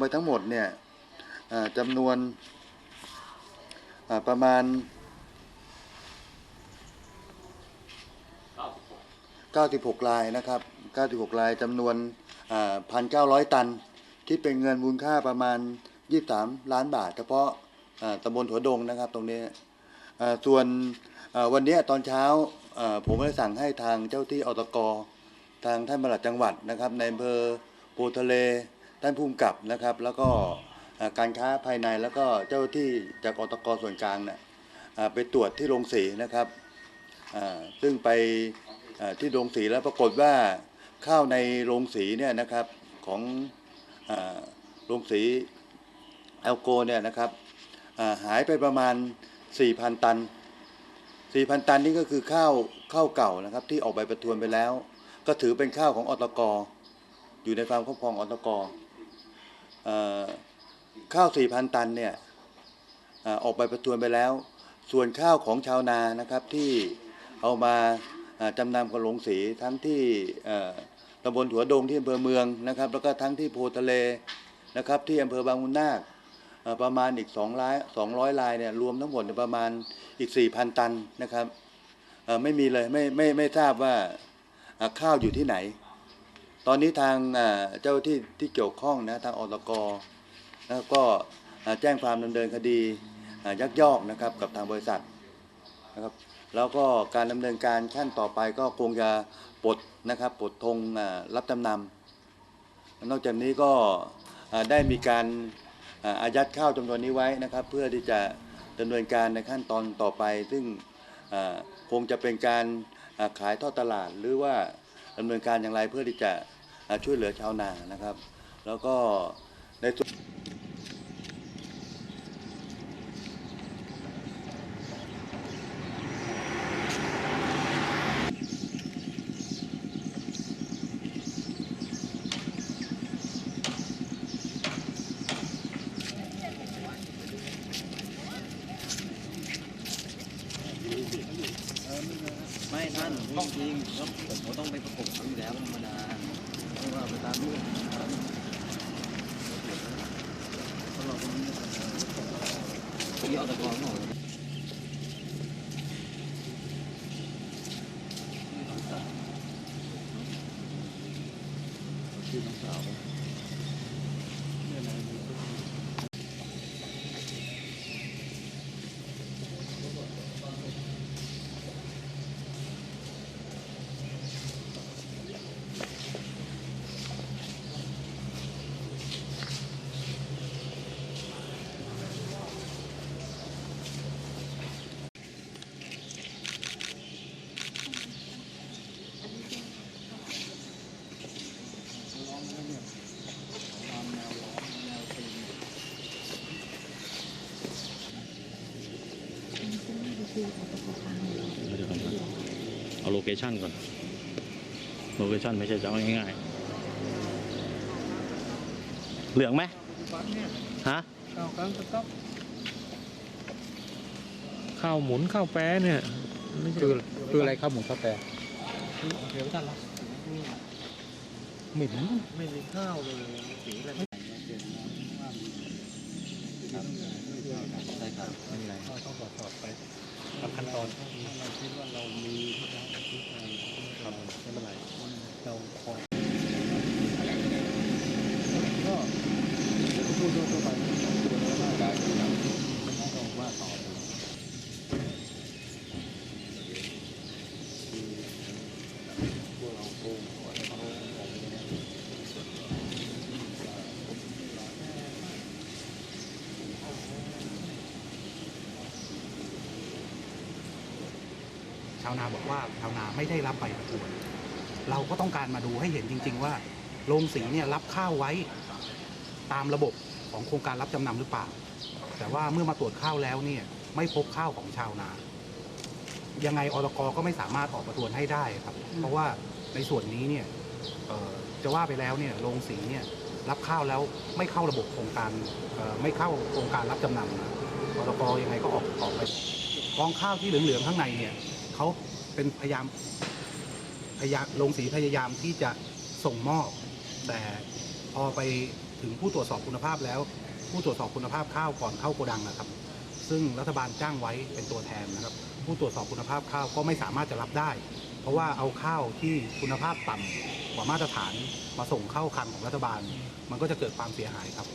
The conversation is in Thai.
ไปทั้งหมดเนี่ยจำนวนประมาณ 96 ลายนะครับ 96 ลายจำนวนอ่า1,900 ตัน ที่เป็นเงินมูลค่าประมาณ 23 ล้านบาท เฉพาะตำบลหัวดงนะครับตรงนี้ส่วนวันนี้ตอนเช้าผมได้สั่งให้ทางเจ้าที่อตกทางท่านปลัดจังหวัดนะครับในอำเภอโพทะเล ท่านผู้กำกับนะครับ แล้วก็การค้าภายในแล้วก็เจ้าที่จากอตกส่วนกลางเนี่ยไปตรวจที่โรงสีนะครับซึ่งไปที่โรงสีแล้วปรากฏว่าข้าวในโรงสีเนี่ยนะครับของโรงสีแอลโกเนี่ยนะครับหายไปประมาณ 4,000 ตัน 4,000 ตันนี่ก็คือข้าวข้าวเก่านะครับ ที่ออกใบประทวนไปแล้ว ก็ถือเป็นข้าวของอตกอยู่ในความครอบครองอตกอ ข้าว4,000ตันเนี่ยออกใบประทวนไปแล้ว ส่วนข้าวของชาวนานะครับที่เอามาจำนำกับโรงสีทั้งที่ตำบลหัวดงที่อำเภอเมืองนะครับ แล้วก็ทั้งที่โพทะเลนะครับ ที่อำเภอบางมุนนาคประมาณอีก2ล้าน200ลายเนี่ยรวมทั้งหมดประมาณอีก 4,000 ตันนะครับไม่มีเลยไม่ไม่ไม่ทราบว่าข้าวอยู่ที่ไหน ตอนนี้ทางเจ้าที่ที่เกี่ยวข้องนะทางอตกแล้วก็แจ้งความดำเนินคดียักยอกนะครับกับทางบริษัทนะครับแล้วก็การดำเนินการขั้นต่อไปก็คงจะปลดนะครับปลดธงรับจำนำนอกจากนี้ก็ได้มีการอายัดข้าวจำนวนนี้ไว้นะครับ เพื่อที่จะดำเนินการในขั้นตอนต่อไป ซึ่งคงจะเป็นการขายทอดตลาดหรือว่า ดำเนินการอย่างไรเพื่อที่จะช่วยเหลือชาวนานะครับ แล้วก็ในส่วน ไม่ท่า นจริงๆต้องผมก็ต้องไปประกบเขาอยู่แล้วธรรมดาเพราะว่าไปตามรูปเพราเราก็ไม่ได้ที่เอาตะกอนของชื่อน้องสาว เดี๋ยวก่อนนะเอาโลเคชันก่อน โลเคชันไม่ใช่จะเอาง่ายๆ เหลืองไหมฮะข้าวกลางสต๊อกข้าวหมุนข้าวแป้เนี่ยไม่ใช่คือคืออะไรข้าวหมูข้าวแปรเดี๋ยวท่านละหมิ่นไม่มีข้าวเลยสีอะไรไม่ใช่ครับไม่มีอะไรต้องตรวจสอบไป ตามขั้นตอนเราคิดว่าเรามีทุกอย่างทุกอย่างครับไม่เป็นไรเราคอยก็พูดทั่วๆไปตัวแล้วว่าการที่เราไม่ต้องว่าต่อพวกเราโกงอะไรเขาของเนี่ย ชาวนาบอกว่าชาวนาไม่ได้รับใบประทวนเราก็ต้องการมาดูให้เห็นจริง ๆ ว่าโรงสีเนี่ยรับข้าวไว้ตามระบบของโครงการรับจำนำหรือเปล่า แต่ว่าเมื่อมาตรวจข้าวแล้วเนี่ยไม่พบข้าวของชาวนา ยังไงอตกก็ไม่สามารถออกประทวนให้ได้ครับ เพราะว่าในส่วนนี้เนี่ยจะว่าไปแล้วเนี่ยโรงสีเนี่ยรับข้าวแล้วไม่เข้าระบบโครงการไม่เข้าโครงการรับจำนำอตกยังไงก็ออกออกไปกองข้าวที่เหลืองๆข้างในเนี่ย เขาเป็นพยายามพยายามลงสีพยายามที่จะส่งมอบ แต่พอไปถึงผู้ตรวจสอบคุณภาพแล้ว ผู้ตรวจสอบคุณภาพข้าวก่อนเข้าโกดังนะครับ ซึ่งรัฐบาลจ้างไว้เป็นตัวแทนนะครับ ผู้ตรวจสอบคุณภาพข้าวก็ไม่สามารถจะรับได้ เพราะว่าเอาข้าวที่คุณภาพต่ำกว่ามาตรฐานมาส่งเข้าคลังของรัฐบาล มันก็จะเกิดความเสียหายครับ